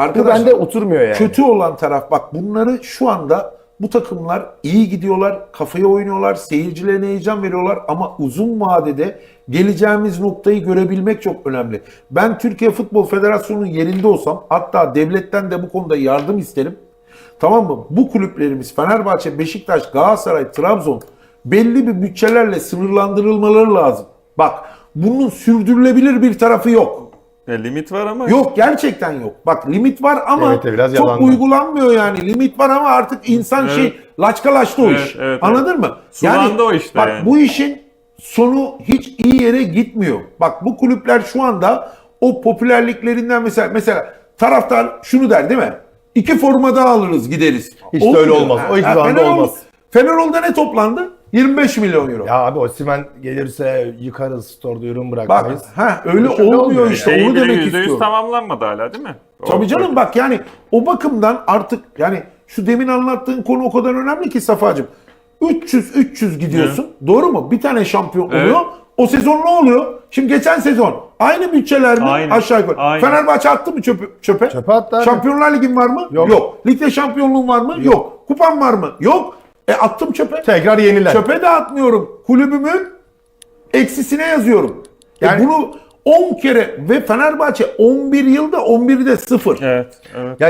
Bu arkadaşlar bende oturmuyor yani. kötü olan taraf bak bunları şu anda bu takımlar iyi gidiyorlar, kafaya oynuyorlar, seyircilerine heyecan veriyorlar ama uzun vadede geleceğimiz noktayı görebilmek çok önemli. Ben Türkiye Futbol Federasyonu'nun yerinde olsam hatta devletten de bu konuda yardım isterim. Tamam mı? Bu kulüplerimiz Fenerbahçe, Beşiktaş, Galatasaray, Trabzon belli bir bütçelerle sınırlandırılmaları lazım. Bak bunun sürdürülebilir bir tarafı yok. Ya limit var ama Yok gerçekten yok. Bak limit var ama Evet, biraz çok uygulanmıyor yani. Limit var ama artık insan Evet. şey laçkalaştı o Evet, iş. evet, Anladın mı? Sulandı o işte Bak yani. bu işin sonu hiç iyi yere gitmiyor. Bak bu kulüpler şu anda o popülerliklerinden mesela mesela taraftar şunu der değil mi? İki forma daha alırız gideriz. Hiç de öyle olmaz. O hiçbir zaman da Fenerol- olmaz. Fenerol'da ne toplandı? 25 milyon euro. Ya abi Osimhen gelirse yıkarız store'da ürün Bak bırakmayız. ha öyle öyle olmuyor olmuyor işte şeyi onu bile demek %100 istiyorum. tamamlanmadı hala değil mi? Tabii O- canım bak yani o bakımdan artık yani şu demin anlattığın konu o kadar önemli ki Safacığım. 300 300 gidiyorsun. Doğru mu? Bir tane şampiyon Evet. oluyor. O sezon ne oluyor? Şimdi geçen sezon aynı bütçeler mi? Aynı. Aşağı yukarı. Aynı. Fenerbahçe attı mı çöpe? Çöpe, Çöpe attı abi. Şampiyonlar Ligi'nin var mı? Yok. Ligde şampiyonluğun var mı? Yok. Kupan var mı? Yok. E attım çöpe. Tekrar yeniler. Çöpe de atmıyorum. Kulübümün eksisine yazıyorum. Yani- e bunu 10 kere ve Fenerbahçe 11 yılda 11'de 0. Evet, evet. Ya